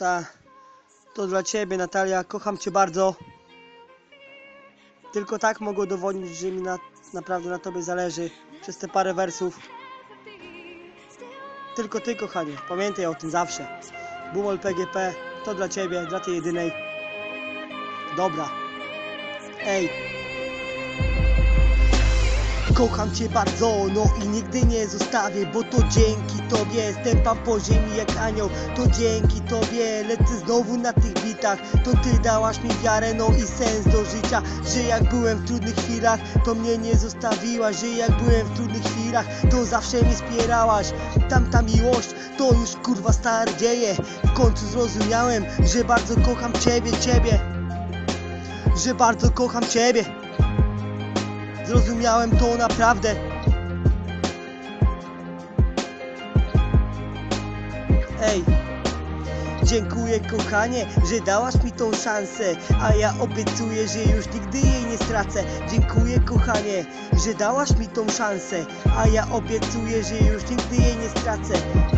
Ta, to dla ciebie, Natalia. Kocham cię bardzo. Tylko tak mogę udowodnić, że mi na, naprawdę na tobie zależy przez te parę wersów. Tylko ty, kochanie, pamiętaj o tym zawsze. Bumol PGP to dla ciebie, dla tej jedynej. Dobra. Ej. Kocham cię bardzo, no i nigdy nie zostawię, bo to dzięki tobie stępam po ziemi jak anioł. To dzięki tobie lecę znowu na tych bitach. To ty dałaś mi wiarę, no i sens do życia. Że jak byłem w trudnych chwilach, to mnie nie zostawiłaś. Że jak byłem w trudnych chwilach, to zawsze mnie wspierałaś. Tamta miłość, to już kurwa stare dzieje. W końcu zrozumiałem, że bardzo kocham ciebie, ciebie. Że bardzo kocham ciebie. Zrozumiałem to naprawdę. Ej, dziękuję kochanie, że dałaś mi tą szansę, a ja obiecuję, że już nigdy jej nie stracę. Dziękuję kochanie, że dałaś mi tą szansę, a ja obiecuję, że już nigdy jej nie stracę.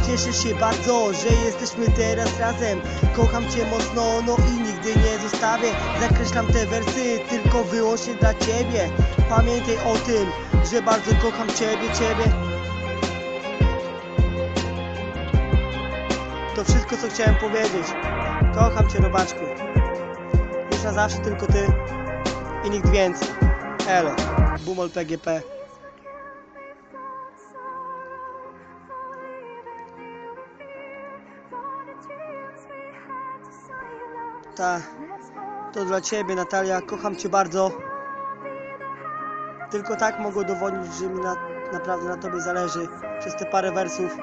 Cieszę się bardzo, że jesteśmy teraz razem. Kocham cię mocno, no i nigdy nie zostawię. Zakreślam te wersy tylko wyłącznie dla ciebie. Pamiętaj o tym, że bardzo kocham ciebie, ciebie. To wszystko co chciałem powiedzieć. Kocham cię robaczku. Już na zawsze tylko ty i nikt więcej. Elo, Bumol PGP. Ta, to dla ciebie Natalia, kocham cię bardzo. Tylko tak mogę udowodnić, że mi na, naprawdę na tobie zależy przez te parę wersów.